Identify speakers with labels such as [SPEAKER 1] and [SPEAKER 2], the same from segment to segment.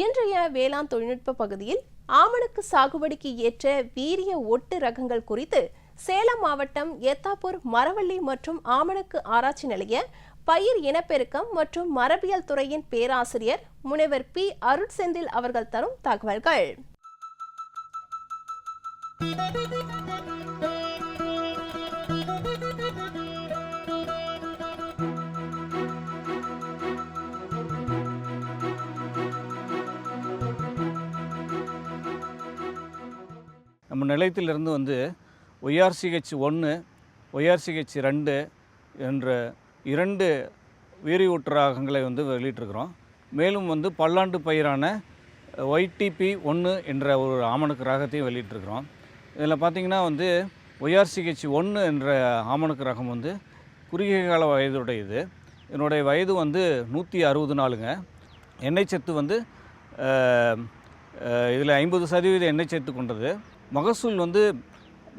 [SPEAKER 1] இன்றைய வேளாண் தொழில்நுட்ப பகுதியில் ஆமணக்கு சாகுபடிக்கு ஏற்ற வீரிய ஒட்டு ரகங்கள் குறித்து சேலம் மாவட்டம் எத்தாப்பூர் மரவள்ளி மற்றும் ஆமணக்கு ஆராய்ச்சி நிலைய பயிர் இனப்பெருக்கம் மற்றும் மரபியல் துறையின் பேராசிரியர் முனைவர் பி. அருட்செந்தில் அவர்கள் தரும் தகவல்கள்.
[SPEAKER 2] நம்ம நிலையத்திலிருந்து வந்து ஒய்ஆர்சிஹெச் ஒன்று ஒய்ஆர்சிஹெச் ரெண்டு என்ற இரண்டு வீரியூட்டு ராகங்களை வந்து வெளியிட்டிருக்கிறோம். மேலும் வந்து பல்லாண்டு பயிரான ஒய்டிபி ஒன்று என்ற ஒரு ஆமணக்கு ராகத்தையும் வெளியிட்டிருக்கிறோம். இதில் பார்த்திங்கன்னா வந்து ஒய்ஆர்சிஹெச் ஒன்று என்ற ஆமணக்கு ரகம் வந்து குறுகிய கால வயதுடையது. என்னுடைய வயது வந்து நூற்றி அறுபது நாளுங்க எண்ணெய் சத்து வந்து இதில் ஐம்பது சதவீத எண்ணெய் சத்து கொண்டது. மகசூல் வந்து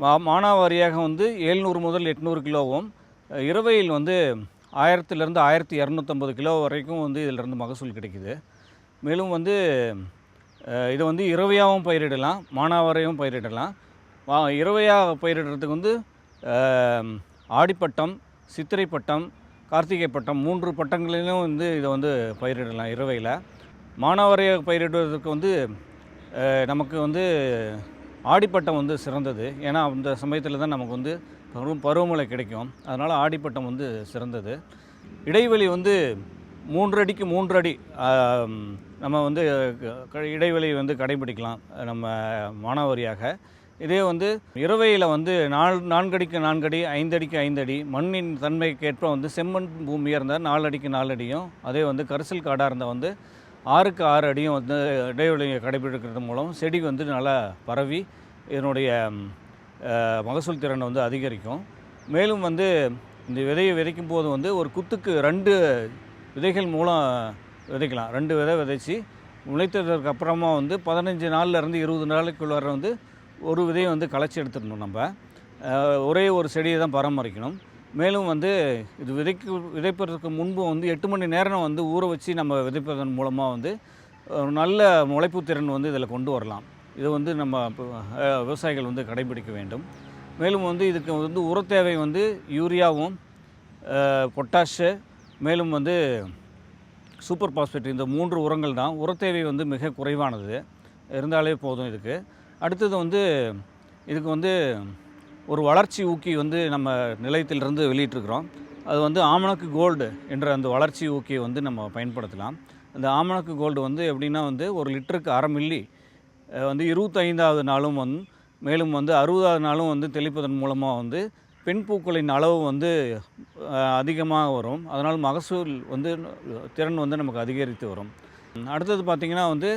[SPEAKER 2] மா மானாவாரியாக வந்து ஏழ்நூறு முதல் எட்நூறு கிலோவும் இரவையில் வந்து ஆயிரத்துலேருந்து ஆயிரத்தி இரநூத்தம்பது கிலோ வரைக்கும் வந்து இதிலிருந்து மகசூல் கிடைக்குது. மேலும் வந்து இதை வந்து இரவையாகவும் பயிரிடலாம் மானாவாரியாகவும் பயிரிடலாம். இரவையாக பயிரிடுறதுக்கு வந்து ஆடிப்பட்டம் சித்திரை பட்டம் கார்த்திகை பட்டம் மூன்று பட்டங்களிலும் வந்து இதை வந்து பயிரிடலாம் இரவையில். மானாவாரியாக பயிரிடுவதற்கு வந்து நமக்கு வந்து ஆடிப்பட்டம் வந்து சிறந்தது. ஏன்னா அந்த சமயத்தில் தான் நமக்கு வந்து பருவ பருவமழை கிடைக்கும். அதனால் ஆடிப்பட்டம் வந்து சிறந்தது. இடைவெளி வந்து மூன்று அடிக்கு மூன்று அடி நம்ம வந்து க- இடைவெளி வந்து கடைபிடிக்கலாம் நம்ம மானாவாரியாக. இதே வந்து இரவையில் வந்து நால் நான்கடிக்கு நான்கடி ஐந்தடிக்கு ஐந்தடி மண்ணின் தன்மைக்கேற்ப வந்து செம்மண் பூமியாக இருந்தால் நாலு அடிக்கு நாலு அடியும் அதே வந்து கரிசல் காடாக இருந்தால் வந்து ஆறுக்கு ஆறு அடியும் வந்து இடைவெளியை கடைபிடிக்கிறது மூலம் செடி வந்து நல்லா பரவி இதனுடைய மகசூல் திறனை வந்து அதிகரிக்கும். மேலும் வந்து இந்த விதையை விதைக்கும் போது வந்து ஒரு குத்துக்கு ரெண்டு விதைகள் மூலம் விதைக்கலாம். ரெண்டு விதை விதைச்சி முளைத்ததற்கு அப்புறமா வந்து பதினஞ்சு நாள்லேருந்து இருபது நாளைக்குள்ளார வந்து ஒரு விதையை வந்து களைச்சி எடுத்துடணும் நம்ம. ஒரே ஒரு செடியை தான் பராமரிக்கணும். மேலும் வந்து இது விதைக்கு விதைப்பதற்கு முன்பு வந்து எட்டு மணி நேரம் வந்து ஊற வச்சு நம்ம விதைப்பதன் மூலமாக வந்து ஒரு நல்ல முளைப்பு திறன் வந்து இதில் கொண்டு வரலாம். இது வந்து நம்ம விவசாயிகள் வந்து கடைபிடிக்க வேண்டும். மேலும் வந்து இதுக்கு வந்து உர தேவை வந்து யூரியாவும் பொட்டாஷு மேலும் வந்து சூப்பர் பாஸ்பேட் இந்த மூன்று உரங்கள் தான். உர தேவை வந்து மிக குறைவானது. இருந்தாலே போதும் இதுக்கு. அடுத்தது வந்து இதுக்கு வந்து ஒரு வளர்ச்சி ஊக்கி வந்து நம்ம நிலையத்திலிருந்து வெளியிட்டிருக்கிறோம். அது வந்து ஆமணக்கு கோல்டு என்ற அந்த வளர்ச்சி ஊக்கியை வந்து நம்ம பயன்படுத்தலாம். அந்த ஆமணக்கு கோல்டு வந்து எப்படின்னா வந்து ஒரு லிட்டருக்கு அரை மில்லி வந்து இருபத்தைந்தாவது நாளும் வந்து மேலும் வந்து அறுபதாவது நாளும் வந்து தெளிப்பதன் மூலமாக வந்து பெண் பூக்களின் அளவு வந்து அதிகமாக வரும். அதனால் மகசூல் வந்து திறன் வந்து நமக்கு அதிகரித்து வரும். அடுத்தது பார்த்திங்கன்னா வந்து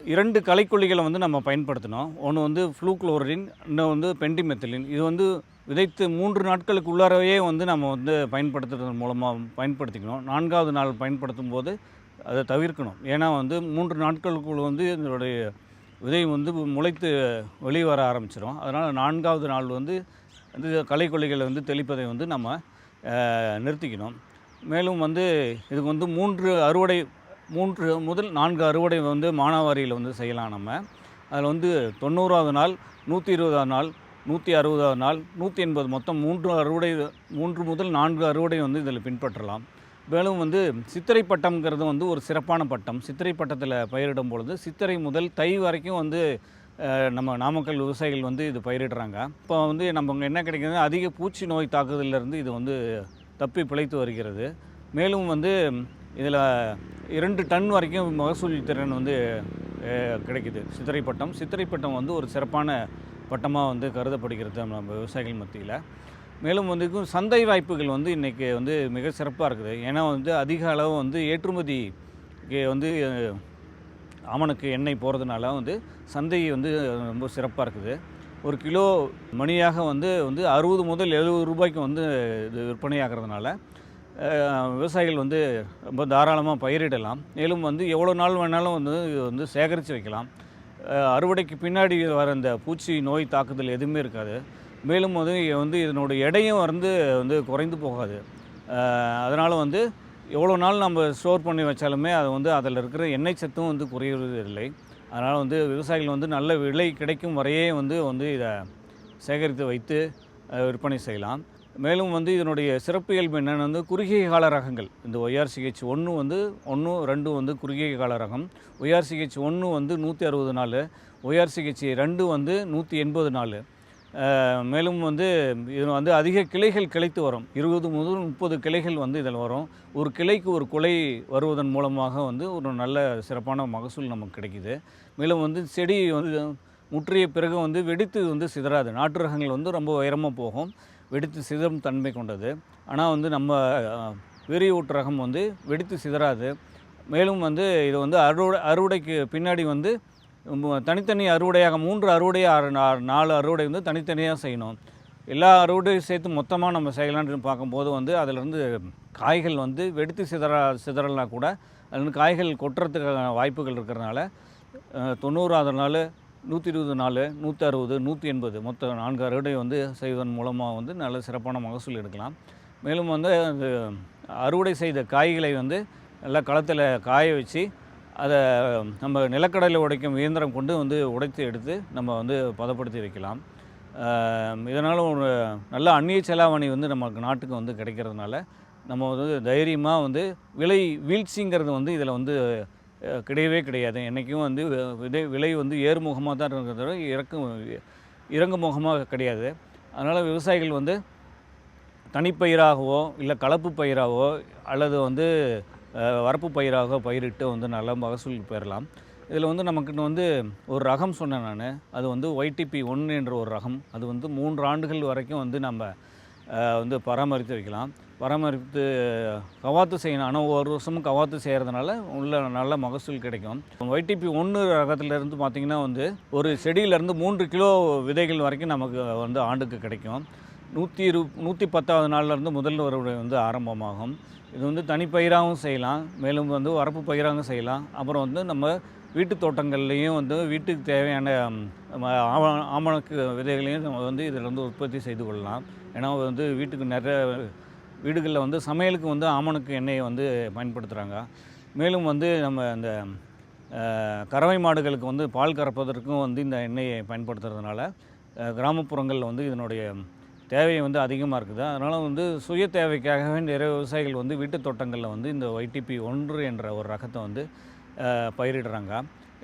[SPEAKER 2] இரண்டு களைக்கொல்லிகளை வந்து நம்ம பயன்படுத்தினோம் ஒன்று வந்து ஃப்ளூக்ளோரின் இன்னும் வந்து பென்டிமெத்திலின் இது வந்து விதைத்து மூன்று நாட்களுக்கு உள்ளாரவே வந்து நம்ம வந்து பயன்படுத்துறதன் மூலமாக பயன்படுத்திக்கணும். நான்காவது நாள் பயன்படுத்தும் போது அதை தவிர்க்கணும். ஏன்னா வந்து மூன்று நாட்களுக்குள் வந்து இதனுடைய விதை வந்து முளைத்து வெளியே வர ஆரம்பிச்சிடும் அதனால் நான்காவது நாள் வந்து வந்து களைக்கொல்லிகளை வந்து தெளிப்பதை வந்து நம்ம நிறுத்திக்கணும். மேலும் வந்து இதுக்கு வந்து மூன்று அறுவடை மூன்று முதல் நான்கு அறுவடை வந்து மானாவாரியில் வந்து செய்யலாம் நம்ம. அதில் வந்து தொண்ணூறாவது நாள் நூற்றி இருபதாவது நாள் நூற்றி அறுபதாவது நாள் நூற்றி எண்பது மொத்தம் மூன்று அறுவடை மூன்று முதல் நான்கு அறுவடை வந்து இதில் பின்பற்றலாம். மேலும் வந்து சித்திரை பட்டம்ங்கிறது வந்து ஒரு சிறப்பான பட்டம். சித்திரை பட்டத்தில் பயிரிடும் பொழுது சித்திரை முதல் தை வரைக்கும் வந்து நம்ம நாமக்கல் விவசாயிகள் வந்து இது பயிரிடுறாங்க. இப்போ வந்து நம்ம என்ன கிடைக்குது அதிக பூச்சி நோய் தாக்குதலிருந்து இது வந்து தப்பி பிழைத்து வருகிறது. மேலும் வந்து இதில் இரண்டு டன் வரைக்கும் மகசூல் திறன் வந்து கிடைக்குது. சித்திரை பட்டம். சித்திரை பட்டம் வந்து ஒரு சிறப்பான பட்டமாக வந்து கருதப்படுகிறது நம்ம விவசாயிகள் மத்தியில். மேலும் வந்து சந்தை வாய்ப்புகள் வந்து இன்றைக்கி வந்து மிக சிறப்பாக இருக்குது. ஏன்னா வந்து அதிக அளவு வந்து ஏற்றுமதி வந்து ஆமணக்கு எண்ணெய் போகிறதுனால வந்து சந்தை வந்து ரொம்ப சிறப்பாக இருக்குது. ஒரு கிலோ மணியாக வந்து வந்து அறுபது முதல் எழுபது ரூபாய்க்கு வந்து இது விற்பனையாகிறதுனால விவசாயிகள் வந்து ரொம்ப தாராளமாக பயிரிடலாம். மேலும் வந்து எவ்வளோ நாள் வேணாலும் வந்து வந்து சேகரித்து வைக்கலாம். அறுவடைக்கு பின்னாடி வர இந்த பூச்சி நோய் தாக்குதல் எதுவுமே இருக்காது. மேலும் வந்து வந்து இதனோட எடையும் வந்து வந்து குறைந்து போகாது. அதனால் வந்து எவ்வளோ நாள் நம்ம ஸ்டோர் பண்ணி வச்சாலுமே அது வந்து அதில் இருக்கிற எண்ணெய் சத்தும் வந்து குறையிறது இல்லை அதனால் வந்து விவசாயிகள் வந்து நல்ல விலை கிடைக்கும் வரையே வந்து வந்து இதை சேகரித்து வைத்து விற்பனை செய்யலாம். மேலும் வந்து இதனுடைய சிறப்பு இயல்பு என்னென்னு வந்து குறுகிய கால ரகங்கள். இந்த ஒய்ஆர்சிஹெச் ஒன்று வந்து ஒன்று ரெண்டு வந்து குறுகிய கால ரகம். ஒய்ஆர்சிஹெச் ஒன்று வந்து நூற்றி அறுபது நாள். ஒய்ஆர்சிஹெச் ரெண்டு வந்து நூற்றி எண்பது நாள். மேலும் வந்து இது வந்து அதிக கிளைகள் கிளைத்து வரும். இருபது முதல் முப்பது கிளைகள் வந்து இதில் வரும். ஒரு கிளைக்கு ஒரு குலை வருவதன் மூலமாக வந்து ஒரு நல்ல சிறப்பான மகசூல் நமக்கு கிடைக்குது. மேலும் வந்து செடி வந்து முற்றிய பிறகு வந்து வெடித்து வந்து சிதறாது. நாட்டு ரகங்கள் வந்து ரொம்ப உயரமாக போகும். வெடித்து சிதறும் தன்மை கொண்டது. ஆனால் வந்து நம்ம அஹ், வெறி ஊட்டு ரகம் வந்து வெடித்து சிதறாது. மேலும் வந்து இது வந்து அறுவடை அறுவடைக்கு பின்னாடி வந்து தனித்தனி அறுவடையாக மூன்று அறுவடை ஆறு நாலு அறுவடை வந்து தனித்தனியாக செய்யணும். எல்லா அறுவடையும் சேர்த்து மொத்தமாக நம்ம செய்யலான்னு பார்க்கும்போது வந்து அதிலிருந்து காய்கள் வந்து வெடித்து சிதற சிதறலனா கூட அதுலேருந்து காய்கள் கொட்டுறதுக்கான வாய்ப்புகள் இருக்கிறதுனால தொண்ணூறாவது நாள் நூற்றி இருபது நாள் நூற்றி அறுபது நூற்றி எண்பது மொத்தம் நான்கு அறுவடை வந்து செய்வதன் மூலமாக வந்து நல்ல சிறப்பான மகசூல் எடுக்கலாம். மேலும் வந்து அந்த அறுவடை செய்த காய்களை வந்து நல்லா களத்தில் காய வச்சு அதை நம்ம நிலக்கடலை உடைக்கும் இயந்திரம் கொண்டு வந்து உடைத்து எடுத்து நம்ம வந்து பதப்படுத்தி வைக்கலாம். இதனால் ஒரு நல்ல அந்நிய செலாவணி வந்து நமக்கு நாட்டுக்கு வந்து கிடைக்கிறதுனால நம்ம வந்து தைரியமாக வந்து விலை வீழ்ச்சிங்கிறது வந்து இதில் வந்து கிடையவே கிடையாது. என்றைக்கும் வந்து விதை விலை வந்து ஏறுமுகமாக தான் இருக்கிறத தவிர இறக்கு இறங்கு முகமாக கிடையாது. அதனால் விவசாயிகள் வந்து தனிப்பயிராகவோ இல்லை கலப்பு பயிராகவோ அல்லது வந்து வரப்பு பயிராக பயிரிட்டு வந்து நல்ல மகசூல் பெறலாம். இதில் வந்து நமக்கு வந்து ஒரு ரகம் சொன்னேன் நான். அது வந்து ஒய்டிபி ஒன்று என்ற ஒரு ரகம். அது வந்து மூன்று ஆண்டுகள் வரைக்கும் வந்து நம்ம வந்து பராமரித்து வைக்கலாம். பராமரித்து கவாத்து செய்யணும். ஆனால் ஒரு வருஷமும் கவாத்து செய்கிறதுனால உள்ள நல்ல மகசூல் கிடைக்கும். ஒய்டிபி ஒன்று ரகத்துலேருந்து பார்த்திங்கன்னா வந்து ஒரு செடியிலேருந்து மூன்று கிலோ விதைகள் வரைக்கும் நமக்கு வந்து ஆண்டுக்கு கிடைக்கும். நூற்றி இரு நூற்றி பத்தாவது நாள்லேருந்து முதல் அறுவடை வந்து ஆரம்பமாகும். இது வந்து தனிப்பயிராகவும் செய்யலாம் மேலும் வந்து வரப்பு பயிராகவும் செய்யலாம். அப்புறம் வந்து நம்ம வீட்டு தோட்டங்கள்லேயும் வந்து வீட்டுக்கு தேவையான ம், ஆமணக்கு விதைகளையும் நம்ம வந்து இதில் வந்து உற்பத்தி செய்து கொள்ளலாம். ஏன்னா வந்து வீட்டுக்கு நிறைய வீடுகளில் வந்து சமையலுக்கு வந்து ஆமணக்கு எண்ணெயை வந்து பயன்படுத்துகிறாங்க மேலும் வந்து நம்ம இந்த கறவை மாடுகளுக்கு வந்து பால் கறப்பதற்கும் வந்து இந்த எண்ணெயை பயன்படுத்துறதுனால கிராமப்புறங்களில் வந்து இதனுடைய தேவை வந்து அதிகமாக இருக்குது. அதனால் வந்து சுய தேவைக்காகவே நிறைய விவசாயிகள் வந்து வீட்டு தோட்டங்களில் வந்து இந்த ஒய்டிபி ஒன்று என்ற ஒரு ரகத்தை வந்து பயிரிடுறாங்க.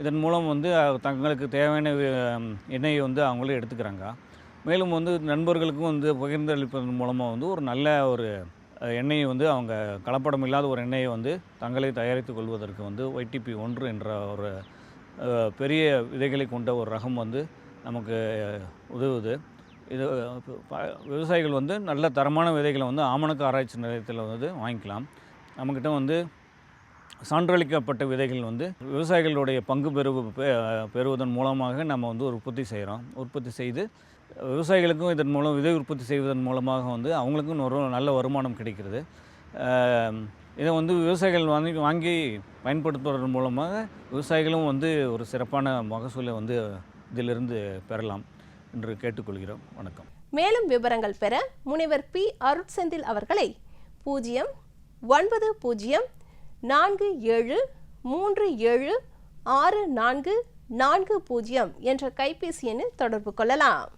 [SPEAKER 2] இதன் மூலம் வந்து தங்களுக்கு தேவையான எண்ணெயை வந்து அவங்களே எடுத்துக்கிறாங்க. மேலும் வந்து நண்பர்களுக்கும் வந்து பகிர்ந்தளிப்பதன் மூலமாக வந்து ஒரு நல்ல ஒரு எண்ணெயை வந்து அவங்க கலப்படம் இல்லாத ஒரு எண்ணெயை வந்து தங்களே தயாரித்து கொள்வதற்கு வந்து ஒய்டிபி ஒன்று என்ற ஒரு பெரிய விதைகளை கொண்ட ஒரு ரகம் வந்து நமக்கு உதவுது. இது ப- விவசாயிகள் வந்து நல்ல தரமான விதைகளை வந்து ஆமணக்கு ஆராய்ச்சி நிலையத்தில் வந்து வாங்கிக்கலாம். நம்மக்கிட்ட வந்து சான்றளிக்கப்பட்ட விதைகள் வந்து விவசாயிகளுடைய பங்கு பெறு பெ- பெறுவதன் மூலமாக நம்ம வந்து உற்பத்தி செய்கிறோம். உற்பத்தி செய்து விவசாயிகளுக்கும் இதன் மூலம் விதை உற்பத்தி செய்வதன் மூலமாக வந்து அவங்களுக்கும் ஒரு நல்ல வருமானம் கிடைக்கிறது. இதை வந்து விவசாயிகள் வாங்கி வாங்கி பயன்படுத்துவதன் மூலமாக விவசாயிகளும் வந்து ஒரு சிறப்பான மகசூலை வந்து இதிலிருந்து பெறலாம். என்று கேட்டுக்கொள்கிறோம். வணக்கம்.
[SPEAKER 1] மேலும் விவரங்கள் பெற முனைவர் பி. அருட்செந்தில் அவர்களை பூஜ்ஜியம் ஒன்பது பூஜ்ஜியம் நான்கு ஏழு மூன்று ஏழு ஆறு நான்கு நான்கு பூஜ்ஜியம் என்ற கைபேசி எண்ணில் தொடர்பு கொள்ளலாம்.